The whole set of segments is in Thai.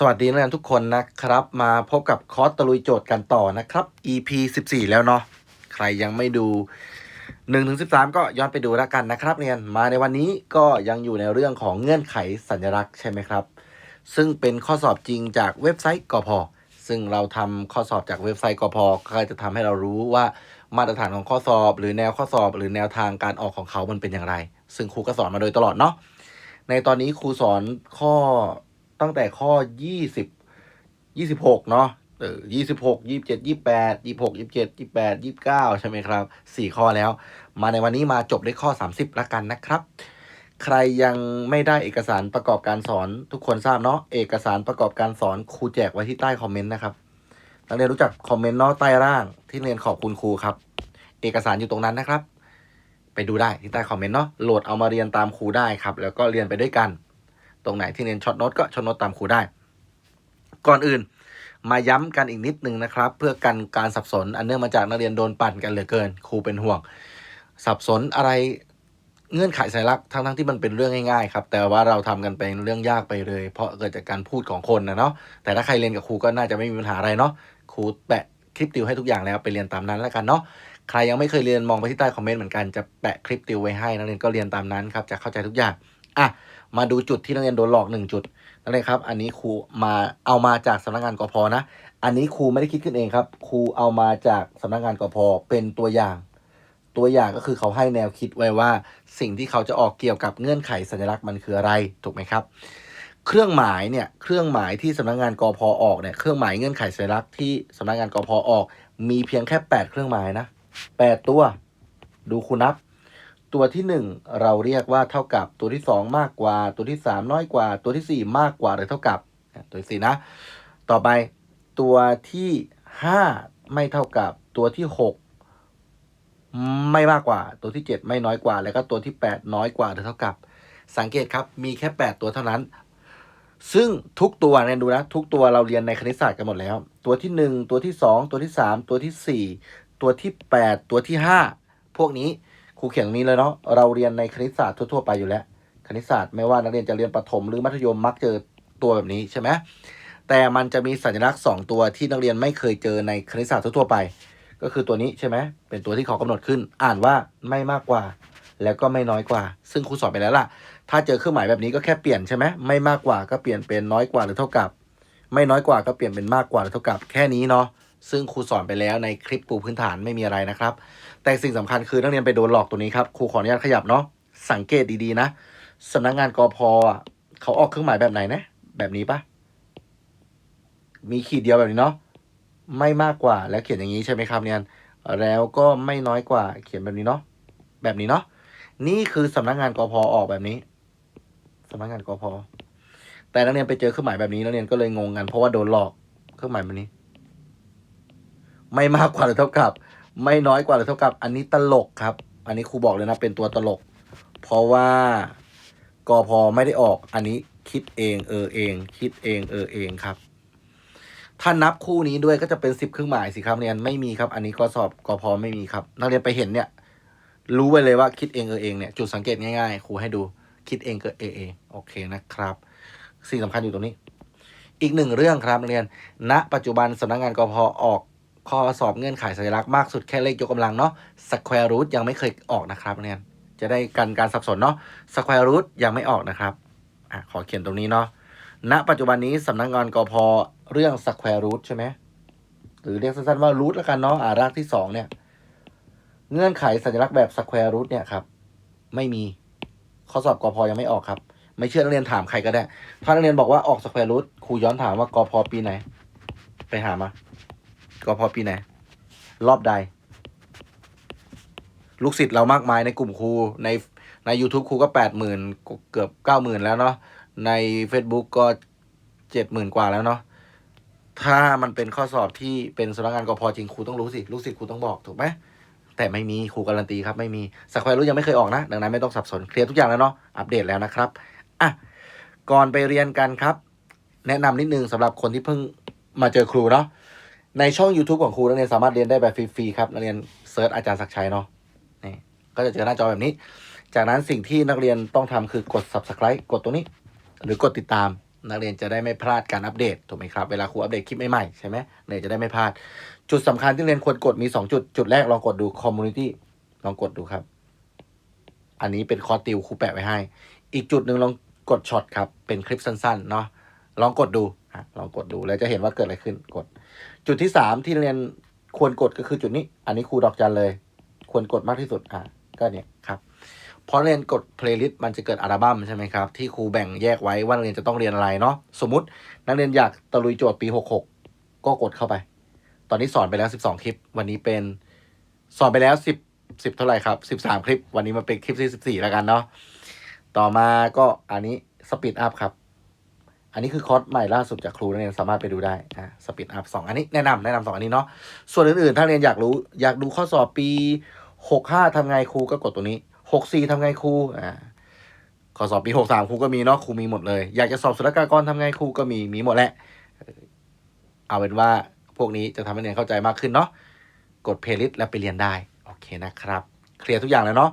สวัสดีนักเรียนทุกคนนะครับ มาพบกับคอร์สตะลุยโจทย์กันต่อนะครับ EP 14 แล้วเนาะใครยังไม่ดู1ถึง13 ก็ย้อนไปดูแล้วกันนะครับเรียนมาในวันนี้ก็ยังอยู่ในเรื่องของเงื่อนไขสัญลักษณ์ใช่ไหมครับ ซึ่งเป็นข้อสอบจริงจากเว็บไซต์กพซึ่งเราทำข้อสอบจากเว็บไซต์กพก็จะทำให้เรารู้ว่ามาตรฐานของข้อสอบ หรือแนวข้อสอบ หรือแนวทางการออกของเขามันเป็นอย่างไร ซึ่งครูก็สอนมาโดยตลอดเนาะในตอนนี้ครูสอนข้อ ตั้งแต่ข้อ20 26เนาะเออ26 27 28 26 27 28 29ใช่ไหมครับ4ข้อแล้ว มาในวันนี้มาจบด้วยข้อ30ละกันนะครับ ใครยังไม่ได้เอกสารประกอบการสอนทุกคนทราบเนาะเอกสารประกอบการสอนครูแจกไว้ที่ใต้คอมเมนต์นะครับนักเรียนรู้จักคอมเมนต์เนาะใต้ล่างที่เรียนขอบคุณครูครับ เอกสารอยู่ตรงนั้นนะครับ ไปดูได้ที่ใต้คอมเมนต์เนาะโหลดเอามาเรียนตามครูได้ครับ แล้วก็เรียนไปด้วยกัน ตรงไหนที่เรียนช็อตโน้ตก็ช็อตโน้ตตามครูได้ ก่อนอื่น มาย้ำกันอีกนิดนึงนะครับ เพื่อกันการสับสนอันเนื่องมาจากนักเรียนโดนปั่นกันเหลือเกินครูเป็นห่วง สับสนอะไรเงื่อนไขสัญลักษณ์ทั้งทั้งๆที่มันเป็นเรื่องง่ายๆครับ แต่ว่าเราทำกันเป็นเรื่องยากไปเลย เพราะเกิดจากการพูดของคนนะเนาะแต่ถ้าใครเรียนกับครูก็น่าจะไม่มีปัญหาอะไรเนาะครูแปะคลิปติวให้ทุกอย่างแล้วไปเรียนตามนั้นแล้วกันเนาะใครยังไม่เคยเรียนมองไปที่ใต้คอมเมนต์เหมือนกันจะแปะคลิปติวไว้ให้นักเรียนก็เรียนตามนั้นครับจะเข้าใจทุกอย่างอะ มาดูจุดที่นักเรียนโดนหลอกหนึ่งจุดนักเรียครับ อันนี้ครูมาเอามาจากสำนักงานกพนะ อันนี้ครูไม่ได้คิดขึ้นเองครับ ครูเอามาจากสำนักงานกพเป็นตัวอย่าง ตัวอย่างก็คือเขาให้แนวคิดไว้ว่า สิ่งที่เขาจะออกเกี่ยวกับเงื่อนไขสัญลักษณ์มันคืออะไรถูกไหมครับ เครื่องหมายเนี่ยเครื่องหมายที่สำนักงานกพออกเนี่ยเครื่องหมายเงื่อนไขสัญลักษณ์ที่สำนักงานกพออก มีเพียงแค่ 8 เครื่องหมายนะ8ตัว ดูคุณนับ ตัวที่ 1 เราเรียกว่าเท่ากับตัวที่ 2 มากกว่า ตัวที่ 3 น้อยกว่า ตัวทีสี่4 มากกว่าหรือเท่ากับตัวที่สี่นะ ต่อไปตัวที่ 5 ไม่เท่ากับตัวที่ 6 ไม่มากกว่า ตัวที่ 7 ไม่น้อยกว่า แล้วก็ตัวที่ 8 น้อยกว่าหรือเท่ากับ สังเกตครับมีแค่ 8 ตัวเท่านั้น ซึ่งทุกตัวเนี่ยดูนะ ทุกตัวเราเรียนในคณิตศาสตร์กันหมดแล้ว ตัวที่ 1 ตัวที่ 2 ตัวที่ 3 ตัวที่ 4 ตัวที่ 8 ตัวที่ 5 พวกนี้ ครูเขียนนี้เลยเนาะเราเรียนในคณิตศาสตร์ทั่วๆไปอยู่แล้ว คณิตศาสตร์ไม่ว่านักเรียนจะเรียนประถมหรือมัธยมมักเจอตัวแบบนี้ใช่ไหมแต่มันจะมีสัญลักษณ์ 2 ตัวที่นักเรียนไม่เคยเจอในคณิตศาสตร์ทั่วๆไป ก็คือตัวนี้ใช่ไหมเป็นตัวที่เขากำหนดขึ้น อ่านว่าไม่มากกว่า แล้วก็ไม่น้อยกว่า ซึ่งครูสอนไปแล้วล่ะ ถ้าเจอเครื่องหมายแบบนี้ก็แค่เปลี่ยนใช่ไหมไม่มากกว่าก็เปลี่ยนเป็นน้อยกว่าหรือเท่ากับ ไม่น้อยกว่าก็เปลี่ยนเป็นมากกว่าหรือเท่ากับ แค่นี้เนาะซึ่งครูสอนไปแล้วในคลิปปูพื้นฐานไม่มีอะไรนะครับ แต่สิ่งสำคัญคือนักเรียนไปโดนหลอกตัวนี้ครับครูขออนุญาตขยับเนาะสังเกตดีๆนะสำนักงานกพอะเขาออกเครื่องหมายแบบไหนนะ แบบนี้ปะมีขีดเดียวแบบนี้เนาะไม่มากกว่าแล้วเขียนอย่างนี้ใช่ไหมครับเรียนแล้วก็ไม่น้อยกว่าเขียนแบบนี้เนาะแบบนี้เนาะนี่คือสำนักงานกพออกแบบนี้สำนักงานกพแต่นักเรียนไปเจอเครื่องหมายแบบนี้นักเรียนก็เลยงงกันเพราะว่าโดนหลอกเครื่องหมายแบบนี้ ไม่มากกว่าหรือเท่ากับ ไม่น้อยกว่าหรือเท่ากับอันนี้ตลกครับ อันนี้ครูบอกเลยนะเป็นตัวตลก เพราะว่ากอพไม่ได้ออกอันนี้คิดเองเออเอง คิดเองเออเองครับ ถ้านับคู่นี้ด้วยก็จะเป็นสิบเครื่องหมายสิครับเรียนไม่มีครับ อันนี้ก็สอบกอพไม่มีครับ นักเรียนไปเห็นเนี่ย รู้ไปเลยว่าคิดเองเออเองเนี่ยจุดสังเกตง่ายๆครูให้ดูคิดเองเออเองโอเคนะครับ สิ่งสำคัญอยู่ตรงนี้ อีกหนึ่งเรื่องครับเรียน ณ ปัจจุบันสำนักงานกพออก ข้อสอบเงื่อนไขสัญลักษณ์มากสุดแค่เลขยกกำลังเนาะ square root ยังไม่เคยออกนะครับเรียนจะได้กันการสับสนเนาะ square root ยังไม่ออกนะครับอะขอเขียนตรงนี้เนาะณปัจจุบันนี้สำนักงานกพเรื่อง square root ใช่ไหมหรือเรียกสั้นๆว่า root แล้วกันเนาะอ่ารากที่สองเนี่ยเงื่อนไขสัญลักษณ์แบบ square root เนี่ยครับไม่มีข้อสอบกพยังไม่ออกครับ ไม่เชื่อนักเรียนถามใครก็ได้ ถ้านักเรียนบอกว่าออก square root ครูย้อนถามว่ากพปีไหน ไปหามา กพปีไหน รอบใด ลูกศิษย์เรามากมายในกลุ่มครูในใน YouTube ครูก็แปดหมื่นเกือบเก้าหมื่นแล้วเนาะใน Facebook ก็เจ็ดหมื่นกว่าแล้วเนาะถ้ามันเป็นข้อสอบที่เป็นสำนักงานกพจริงครูต้องรู้สิ ลูกศิษย์ครูต้องบอกถูกไหมแต่ไม่มีครูการันตีครับไม่มีสแควร์รูทยังไม่เคยออกนะ ดังนั้นไม่ต้องสับสนเคลียร์ทุกอย่างแล้วเนาะอัปเดตแล้วนะครับอะก่อนไปเรียนกันครับ แนะนำนิดนึงสำหรับคนที่เพิ่งมาเจอครูเนาะ ในช่อง YouTube ของครูนักเรียนสามารถเรียนได้แบบฟรีๆครับนักเรียนเซิร์ชอาจารย์ศักชัยเนาะนี่ก็จะเจอหน้าจอแบบนี้ จากนั้นสิ่งที่นักเรียนต้องทำคือกด subscribe กดตรงนี้ หรือกดติดตาม นักเรียนจะได้ไม่พลาดการอัปเดตถูกไหมครับเวลาครูอัปเดตคลิปใหม่ๆใช่ไหมเรียนจะได้ไม่พลาด จุดสำคัญที่เรียนควรกดมี 2 จุด จุดแรกลองกดดู community ลองกดดูครับ อันนี้เป็นคอร์สติวครูแปะไว้ให้ อีกจุดหนึ่งลองกดช็อตครับเป็นคลิปสั้นๆเนาะลองกดดูฮะลองกดดูแล้วจะเห็นว่าเกิดอะไรขึ้นกด จุดที่สามที่เรียนควรกดก็คือจุดนี้ อันนี้ครูดอกจันเลย ควรกดมากที่สุดอะก็เนี่ยครับพราะเรียนกดเพลย์ลิสต์มันจะเกิดอัลบั้มใช่ไหมครับ ที่ครูแบ่งแยกไว้ว่านักเรียนจะต้องเรียนอะไรเนาะสมมตินักเรียนอยากตะลุยโจทย์ปี 66 ก็กดเข้าไป ตอนนี้สอนไปแล้ว 12 คลิป วันนี้เป็นสอนไปแล้ว 10 10 เท่าไหร่ครับ 13 คลิป วันนี้มาเป็นคลิปที่ 14 แล้วกันเนาะต่อมาก็อันนี้สปีดอัพครับ อันนี้คือคอร์สใหม่ล่าสุดจากครูนักเรียนสามารถไปดูได้นะสปีดอัพสองอันนี้แนะนำแนะนำสองอันนี้เนาะส่วนอื่นๆ ถ้าเรียนอยากรู้อยากดูข้อสอบปี65ทำไงครูก็กดตัวนี้64ทำไงครูอ่าข้อสอบปี63ครูก็มีเนาะครูมีหมดเลย อยากจะสอบศุลกากรทำไงครูก็มีมีหมดแหละเอาเป็นว่าพวกนี้จะทำให้เรียนเข้าใจมากขึ้นเนาะกดเพลย์ลิสต์แล้วไปเรียนได้โอเคนะครับ เคลียร์ทุกอย่างแล้วเนาะ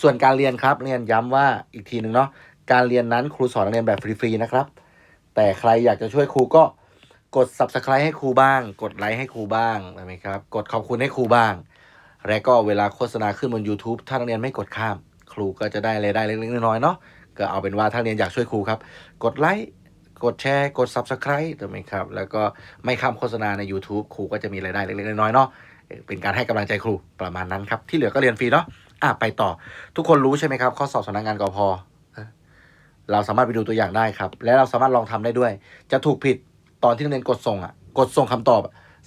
ส่วนการเรียนครับเรียนย้ำว่าอีกทีหนึ่งเนาะการเรียนนั้นครูสอนนักเรียนแบบฟรีๆนะครับ แต่ใครอยากจะช่วยครูก็กด subscribe ให้ครูบ้าง กดไลค์ให้ครูบ้างใช่ไหมครับ กดขอบคุณให้ครูบ้าง และก็เวลาโฆษณาขึ้นบน YouTube ถ้านักเรียนไม่กดข้าม ครูก็จะได้รายได้เล็กๆน้อยๆเนาะก็เอาเป็นว่าถ้าเรียนอยากช่วยครูครับ กดไลค์กดแชร์ กด subscribe ถูกไหมครับ แล้วก็ไม่ข้ามโฆษณาใน YouTube ครูก็จะมีรายได้เล็กๆน้อยๆเนาะเป็นการให้กำลังใจครูประมาณนั้นครับ ที่เหลือก็เรียนฟรีเนาะอะไปต่อ ทุกคนรู้ใช่ไหมครับ ข้อสอบสำนักงานกพ เราสามารถไปดูตัวอย่างได้ครับ และเราสามารถลองทำได้ด้วย จะถูกผิดตอนที่นักเรียนกดส่งอะ กดส่งคำตอบ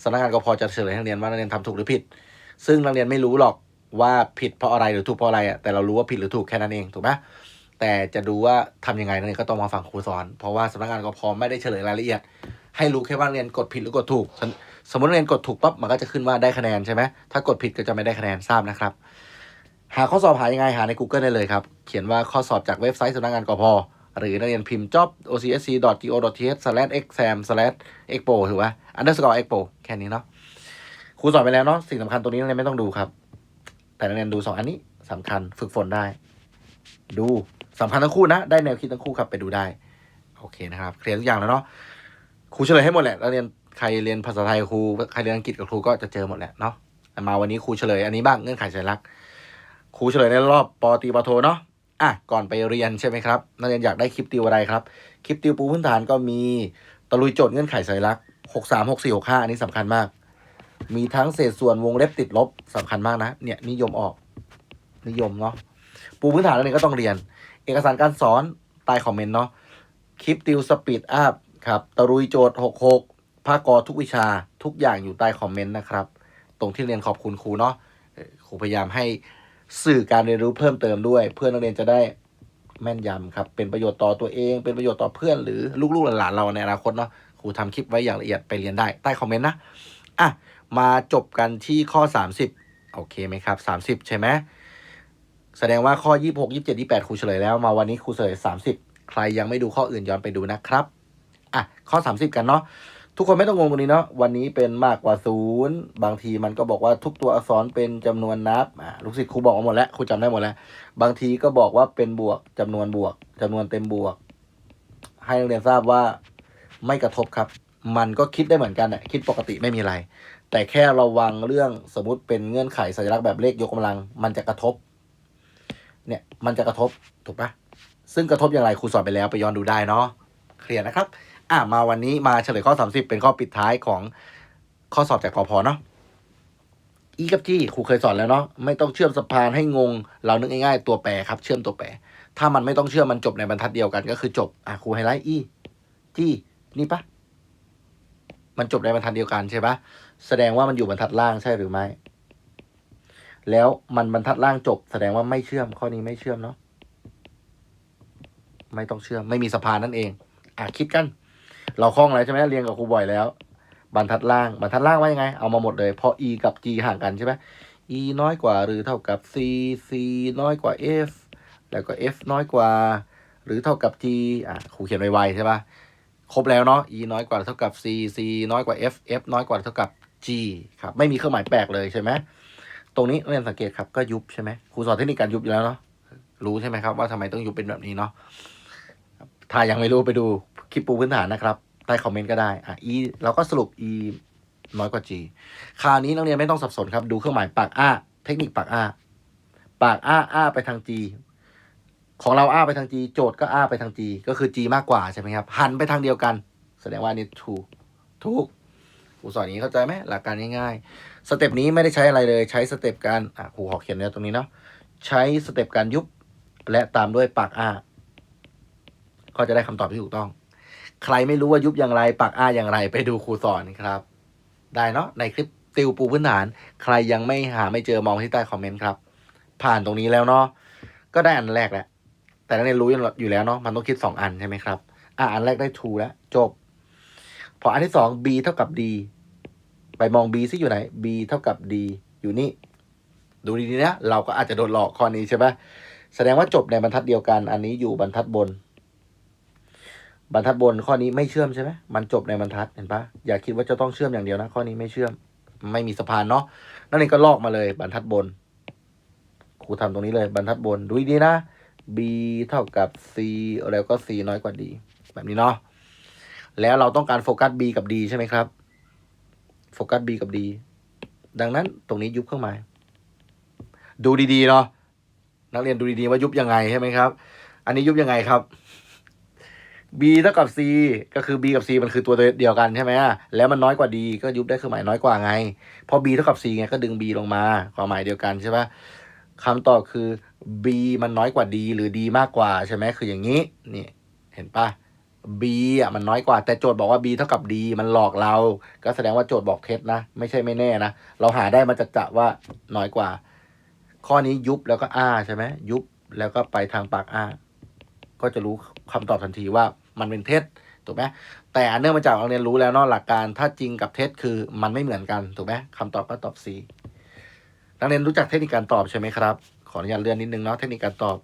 สำนักงานกพจะเฉลยให้นักเรียนว่านักเรียนทำถูกหรือผิด ซึ่งนักเรียนไม่รู้หรอกว่าผิดเพราะอะไรหรือถูกเพราะอะไรอะแต่เรารู้ว่าผิดหรือถูกแค่นั้นเองถูกไหมแต่จะดูว่าทำยังไงนักเรียนก็ต้องมาฟังครูสอน เพราะว่าสำนักงานกพไม่ได้เฉลยรายละเอียด ให้รู้แค่ว่านักเรียนกดผิดหรือกดถูก สมมตินักเรียนกดถูกปั๊บมันก็จะขึ้นว่าได้คะแนนใช่ไหมถ้ากดผิดก็จะไม่ได้คะแนนทราบนะครับหาข้อสอบหายังไงหาใน Google ได้เลยครับ เขียนว่าข้อสอบจากเว็บไซต์สำนักงานกพ หรือนักเรียนพิมพ์ job ocsc.go.th/exam/expo ถือว่า underscore expo แค่นี้เนาะครูสอนไปแล้วเนาะสิ่งสำคัญตัวนี้นักเรียนไม่ต้องดูครับ แต่นักเรียนดูสองอันนี้สำคัญฝึกฝนได้ ดูสำคัญทั้งคู่นะ ได้แนวคิดทั้งคู่ครับไปดูได้ โอเคนะครับ เคลียร์ทุกอย่างแล้วเนาะครูเฉลยให้หมดแหละแล้วเรียนใครเรียนภาษาไทยครูใครเรียนอังกฤษกับครูก็จะเจอหมดแหละเนาะมาวันนี้ครูเฉลยอันนี้บ้างเงื่อนไขสัญลักษณ์ครูเฉลยในรอบปอตีปอโทเนาะ อะก่อนไปเรียนใช่ไหมครับนักเรียนอยากได้คลิปติวอะไรครับ คลิปติวปูพื้นฐานก็มีตะลุยโจทย์เงื่อนไขสัญลักษณ์หกสามหกสี่หกห้าอันนี้สำคัญมาก มีทั้งเศษส่วนวงเล็บติดลบสำคัญมากนะ เนี่ยนิยมออก นิยมเนาะปูพื้นฐานนักเรียนก็ต้องเรียน เอกสารการสอนใต้คอมเมนต์เนาะคลิปติวสปีดอัพครับตะลุยโจทย์หกหกภาคกอทุกวิชาทุกอย่างอยู่ใต้คอมเมนต์นะครับ ตรงที่เรียนขอบคุณครูเนาะครูพยายามให้ สื่อการเรียนรู้เพิ่มเติมด้วย เพื่อนนักเรียนจะได้แม่นยำครับ เป็นประโยชน์ต่อตัวเอง เป็นประโยชน์ต่อเพื่อนหรือลูกๆหลานๆเราในอนาคตเนาะครูทำคลิปไว้อย่างละเอียดไปเรียนได้ใต้คอมเมนต์นะอะมาจบกันที่ข้อ 30 โอเคไหมครับ 30 ใช่ไหมแสดงว่าข้อ 26 27 28ครูเฉลยแล้วมาวันนี้ครูเฉลย 30 ใครยังไม่ดูข้ออื่นย้อนไปดูนะครับอะข้อ 30 กันเนาะ ทุกคนไม่ต้องงงตรงนี้เนาะวันนี้เป็นมากกว่าศูนย์บางทีมันก็บอกว่าทุกตัวอักษรเป็นจำนวนนับอ่าลูกศิษย์ครูบอกมาหมดแล้วครูจำได้หมดแล้ว บางทีก็บอกว่าเป็นบวกจำนวนบวกจำนวนเต็มบวก ให้นักเรียนทราบว่าไม่กระทบครับ มันก็คิดได้เหมือนกันน่ะคิดปกติไม่มีอะไร แต่แค่ระวังเรื่องสมมติเป็นเงื่อนไขสัญลักษณ์แบบเลขยกกำลัง มันจะกระทบ เนี่ยมันจะกระทบถูกปะซึ่งกระทบอย่างไรครูสอนไปแล้วไปย้อนดูได้เนาะเคลียร์นะครับ อะมาวันนี้มาเฉลยข้อ 30 เป็นข้อปิดท้ายของข้อสอบจากกพเนาะ E กับ G ครูเคยสอนแล้วเนาะไม่ต้องเชื่อมสะพานให้งง เรานึกง่ายๆตัวแปรครับ เชื่อมตัวแปร ถ้ามันไม่ต้องเชื่อมมันจบในบรรทัดเดียวกันก็คือจบอะครูไฮไลท์ E G นี่ปะมันจบในบรรทัดเดียวกันใช่ปะแสดงว่ามันอยู่บรรทัดล่างใช่หรือไม่ แล้วมันบรรทัดล่างจบ แสดงว่าไม่เชื่อมข้อนี้ไม่เชื่อมเนาะไม่ต้องเชื่อมไม่มีสะพานนั่นเอง อะคิดกัน เราคล่องแล้วใช่ไหมเรียนกับครูบ่อยแล้ว บรรทัดล่างบรรทัดล่างว่ายังไง เอามาหมดเลย เพราะ e กับ g ห่างกันใช่ไหม e น้อยกว่าหรือเท่ากับ c c น้อยกว่า f แล้วก็ f น้อยกว่า หรือเท่ากับ g อะครูเขียนไวๆใช่ปะครบแล้วเนาะ e น้อยกว่าเท่ากับ c c น้อยกว่า f f น้อยกว่าเท่ากับ g ครับ ไม่มีเครื่องหมายแปลกเลยใช่ไหมตรงนี้เรียนสังเกตครับก็ยุบใช่ไหมครูสอนเทคนิคการยุบอยู่แล้วเนาะรู้ใช่ไหมครับว่าทำไมต้องยุบเป็นแบบนี้เนาะถ้ายังไม่รู้ไปดู คลิปปูพื้นฐานนะครับใต้คอมเมนต์ก็ได้อะ e เราก็สรุป e น้อยกว่า g คราวนี้นักเรียนไม่ต้องสับสนครับ ดูเครื่องหมายปากอ้า เทคนิคปากอ้า ปากอ้าอ้าไปทาง g ของเราอ้าไปทาง g โจทย์ก็อ้าไปทาง g ก็คือ g มากกว่าใช่ไหมครับ หันไปทางเดียวกัน แสดงว่านี่ถูกถูกครูสอนอย่างนี้เข้าใจไหมหลักการง่ายๆ สเต็ปนี้ไม่ได้ใช้อะไรเลย ใช้สเต็ปการอะครูขอเขียนไว้ตรงนี้เนาะใช้สเต็ปการยุบและตามด้วยปากอ้าก็จะได้คำตอบที่ถูกต้อง ใครไม่รู้ว่ายุบอย่างไรปากอ้าอย่างไร ไปดูครูสอนครับ ได้เนาะในคลิปติวปูพื้นฐาน ใครยังไม่หาไม่เจอมองที่ใต้คอมเมนต์ครับ ผ่านตรงนี้แล้วเนาะก็ได้อันแรกแล้วแต่นักเรียนรู้อยู่แล้วเนาะมันต้องคิดสองอันใช่ไหมครับอะอันแรกได้ true แล้วจบ พออันที่สอง b เท่ากับ d ไปมอง b ซิอยู่ไหน b เท่ากับ d อยู่นี่ ดูดีๆนะเราก็อาจจะโดนหลอกข้อนี้ใช่ปะแสดงว่าจบในบรรทัดเดียวกัน อันนี้อยู่บรรทัดบน บรรทัดบนข้อนี้ไม่เชื่อมใช่ไหมมันจบในบรรทัดเห็นปะอย่าคิดว่าจะต้องเชื่อมอย่างเดียวนะ ข้อนี้ไม่เชื่อม ไม่มีสะพานเนาะนั่นเองก็ลอกมาเลยบรรทัดบน ครูทำตรงนี้เลยบรรทัดบนดูดีนะ b เท่ากับ c แล้วก็ c น้อยกว่า d แบบนี้เนาะแล้วเราต้องการโฟกัส b กับ d ใช่ไหมครับโฟกัส b กับ d ดังนั้นตรงนี้ยุบเครื่องหมายดูดีๆเนาะนักเรียนดูดีๆว่ายุบยังไงใช่ไหมครับ อันนี้ยุบยังไงครับ b เท่ากับ c ก็คือ b กับ c มันคือตัวเดียวกันใช่ไหมแล้วมันน้อยกว่า d ก็ยุบได้เครื่องหมายน้อยกว่าไงพอ b เท่ากับ c ไงก็ดึง b ลงมาความหมายเดียวกันใช่ปะคำตอบคือ b มันน้อยกว่า d หรือ d มากกว่าใช่ไหมคืออย่างนี้นี่เห็นปะ b อะมันน้อยกว่าแต่โจทย์บอกว่า b เท่ากับ d มันหลอกเรา ก็แสดงว่าโจทย์บอกเท็จนะ ไม่ใช่ไม่แน่นะ เราหาได้มาจะจะว่าน้อยกว่า ข้อนี้ยุบแล้วก็อ้าใช่ไหมยุบแล้วก็ไปทางปากอ้าก็จะรู้คำตอบทันทีว่า มันเป็นเท็จถูกไหมแต่เนื่องมาจากเราเรียนรู้แล้วเนาะหลักการถ้าจริงกับเท็จคือมันไม่เหมือนกันถูกไหมคำตอบก็ตอบ C นักเรียนรู้จักเทคนิคการตอบใช่ไหมครับ ขออนุญาตเลื่อนนิดนึงเนาะเทคนิคการตอบ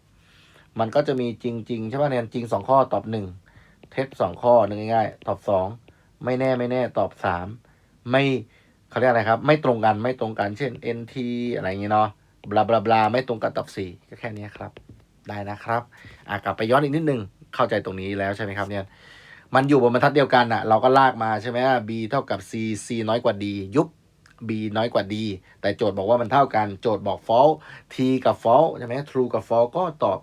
มันก็จะมีจริงๆใช่ป่ะเรียนจริงสองข้อตอบหนึ่งเท็จสองข้อหนึ่งง่ายๆ ตอบสองไม่แน่ไม่แน่ตอบสามไม่เขาเรียกอะไรครับ ไม่ตรงกันไม่ตรงกันเช่น NT อะไรอย่างเงี้ยเนาะบลาบลาบลาไม่ตรงกันตอบสี่ก็แค่นี้ครับ ได้นะครับ อะกลับไปย้อนอีกนิดนึง เข้าใจตรงนี้แล้วใช่ไหมครับเนี่ยมันอยู่บนบรรทัดเดียวกันอะเราก็ลากมาใช่ไหม b เท่ากับ c c น้อยกว่า d ยุบ b น้อยกว่า d แต่โจทย์บอกว่ามันเท่ากัน โจทย์บอก false t กับ false ใช่ไหม true กับ false ก็ตอบ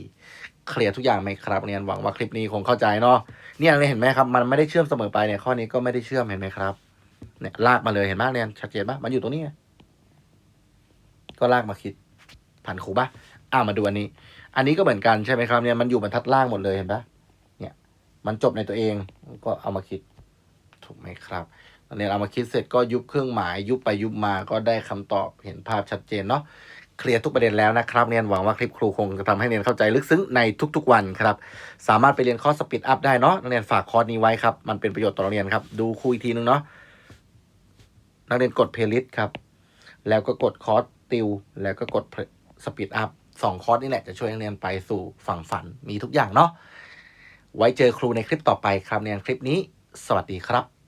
4 เคลียร์ทุกอย่างไหมครับเนี่ยหวังว่าคลิปนี้คงเข้าใจเนาะเนี่ยเห็นไหมครับ มันไม่ได้เชื่อมเสมอไปเนี่ยข้อนี้ก็ไม่ได้เชื่อมเห็นไหมครับเนี่ยลากมาเลยเห็นไหมเนี่ยชัดเจนปะมันอยู่ตรงนี้ก็ลากมาคิดผ่านครูปะอ่ามาดูอันนี้ อันนี้ก็เหมือนกันใช่ไหมครับเนี่ยมันอยู่บรรทัดล่างหมดเลยเห็นปะเนี่ยมันจบในตัวเองก็เอามาคิดถูกไหมครับตอนนี้เอามาคิดเสร็จก็ยุบเครื่องหมาย ยุบไปยุบมาก็ได้คำตอบเห็นภาพชัดเจนเนาะเคลียร์ทุกประเด็นแล้วนะครับเนียนหวังว่าคลิปครูคงจะทำให้เนียนเข้าใจลึกซึ้งในทุกๆวันครับ สามารถไปเรียนคอร์สสปีดอัพได้เนาะนักเรียนฝากคอร์สนี้ไว้ครับ มันเป็นประโยชน์ต่อนักเรียนครับ ดูครูอีกทีนึงเนาะนักเรียนกดเพลย์ลิสต์ครับ แล้วก็กดคอร์สติว แล้วก็กดสปีดอัพ สองคอร์สนี่แหละจะช่วยนักเรียนไปสู่ฝั่งฝันมีทุกอย่างเนาะไว้เจอครูในคลิปต่อไปครับเรียนคลิปนี้ สวัสดีครับ